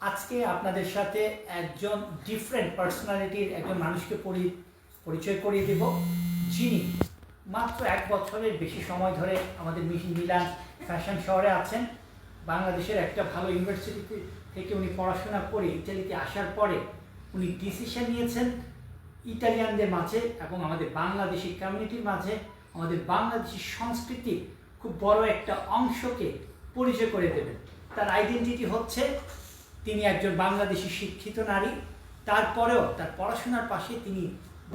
আজকে আপনাদের সাথে একজন ডিফারেন্ট পার্সোনালিটির একজন মানুষকে পরি- পরিচয় করিয়ে দেব, যিনি মাত্র এক বছরের বেশি সময় ধরে আমাদের মিলান ফ্যাশন শহরে আছেন। বাংলাদেশের একটা ভালো ইউনিভার্সিটি থেকে উনি পড়াশোনা করে ইটালিতে আসার পরে উনি ডিসিশন নিয়েছেন ইটালিয়ানদের মাঝে এবং আমাদের বাংলাদেশি কমিউনিটির মাঝে। আমাদের বাংলাদেশি সংস্কৃতির খুব বড় একটা অংশকে পরিচয় করে দেবেন। তার আইডেন্টিটি হচ্ছে তিনি একজন বাংলাদেশি শিক্ষিত নারী। তারপরেও, তার পড়াশোনার পাশে তিনি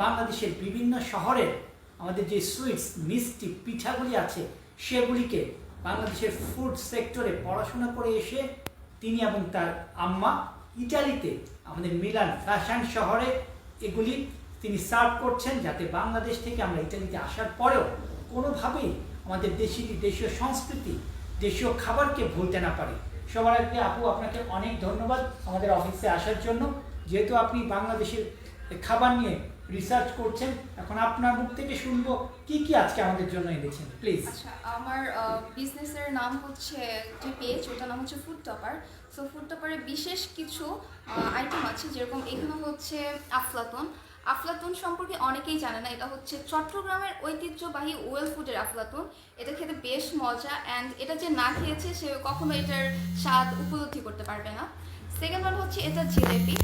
বাংলাদেশের বিভিন্ন শহরের আমাদের যে সুইটস মিষ্টি পিঠাগুলি আছে, সেগুলিকে বাংলাদেশের ফুড সেক্টরে পড়াশোনা করে এসে তিনি এবং তার আম্মা ইটালিতে আমাদের মিলান ফ্যাশন শহরে এগুলি তিনি সার্ভ করছেন যাতে বাংলাদেশ থেকে আমরা ইটালিতে আসার পরেও কোনোভাবেই আমাদের দেশি, দেশীয় সংস্কৃতি দেশীয় খাবারকে ভুলতে না পারি। সবার আগে আপু, আপনাকে অনেক ধন্যবাদ আমাদের অফিসে আসার জন্য। যেহেতু আপনি বাংলাদেশের খাবার নিয়ে রিসার্চ করছেন, এখন আপনার মুখ থেকে শুনব কি কি আজকে আমাদের জন্য এনেছেন প্লিজ আচ্ছা আমার বিজনেসের নাম হচ্ছে যে পেজ ওটার নাম হচ্ছে ফুড টপার সো ফুড টপারে বিশেষ কিছু আইটেম আছে, যেরকম এখানে হচ্ছে আফলাতুন। আফলাতুন সম্পর্কে অনেকেই জানে না, এটা হচ্ছে চট্টগ্রামের ঐতিহ্যবাহী ওয়েল ফুডের আফলাতুন। এটা খেতে বেশ মজা অ্যান্ড এটা যে না খেয়েছে সে কখনো এটার স্বাদ উপলব্ধি করতে পারবে না। সেকেন্ড ওয়ান হচ্ছে এটা জিলেপি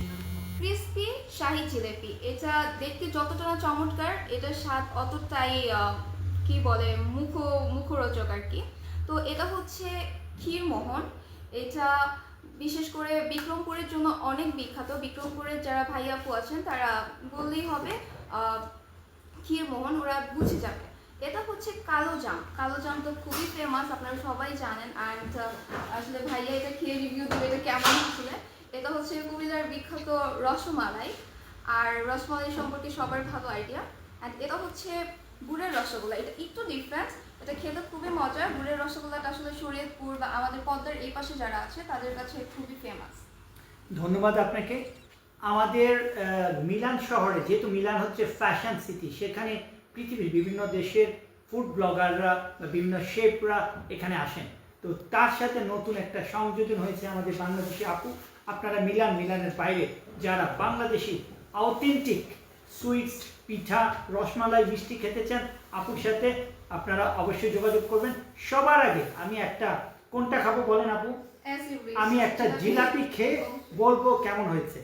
ক্রিস্পি শাহি জিলেপি। এটা দেখতে যতটা না চমৎকার, এটার স্বাদ অতটাই কি বলে, মুখ, মুখরোচক আর কি। তো এটা হচ্ছে ক্ষীরমোহন, এটা বিশেষ করে বিক্রমপুরের জন্য অনেক বিখ্যাত। বিক্রমপুরের যারা ভাই আপু আছেন, তারা বললেই হবে ক্ষীরমোহন, ওরা বুঝে যাবে। এটা হচ্ছে কালো জাম। কালো জাম তো খুবই ফেমাস আপনারা সবাই জানেন। অ্যান্ড আসলে ভাইয়া এটা খেয়ে রিভিউ দেবে এটা কেমন আসলে এটা হচ্ছে কুমিল্লার বিখ্যাত রসমালাই। আর রসমালাই সম্পর্কে সবার ভালো আইডিয়া অ্যান্ড এটা হচ্ছে গুড়ের রসগোল্লা। এটা একটু ডিফারেন্স এটা খেতে খুবই মজা গুড়ের রসগোল্লাটা আসলে শরীয়তপুর বা আমাদের পদ্মার এই পাশে যারা আছে, তাদের কাছে খুবই ফেমাস ধন্যবাদ আপনাকে। আমাদের মিলান শহরে, যেহেতু মিলান হচ্ছে ফ্যাশন সিটি সেখানে পৃথিবীর বিভিন্ন দেশের ফুড ব্লগাররা বা বিভিন্ন শেফরা এখানে আসেন। তো তার সাথে নতুন একটা সংযোজন হয়েছে আমাদের বাংলাদেশি আপু। আপনারা মিলান, মিলানের বাইরে যারা বাংলাদেশি অথেন্টিক সুইটস পিঠা রসমালাই মিষ্টি খেতে চান আপুর সাথে আপনারা অবশ্যই যোগাযোগ করবেন। সবার আগে আমি একটা কোনটা খাব বলেন আপু. আমি একটা জিলাপি খেয়ে বলব কেমন হয়েছে।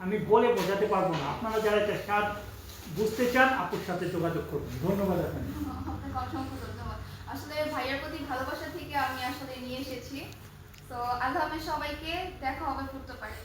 আমি বলে বোঝাতে পারব না। আপনারা যারা এটা স্বাদ বুঝতে চান আপুর সাথে যোগাযোগ করবেন ধন্যবাদ আপনাকে। আসলে ভাইয়ার প্রতি ভালোবাসা থেকে আমি আসলে নিয়ে এসেছি তো আল্লাহ সবাইকে দেখা হবে ফুটতে পারে।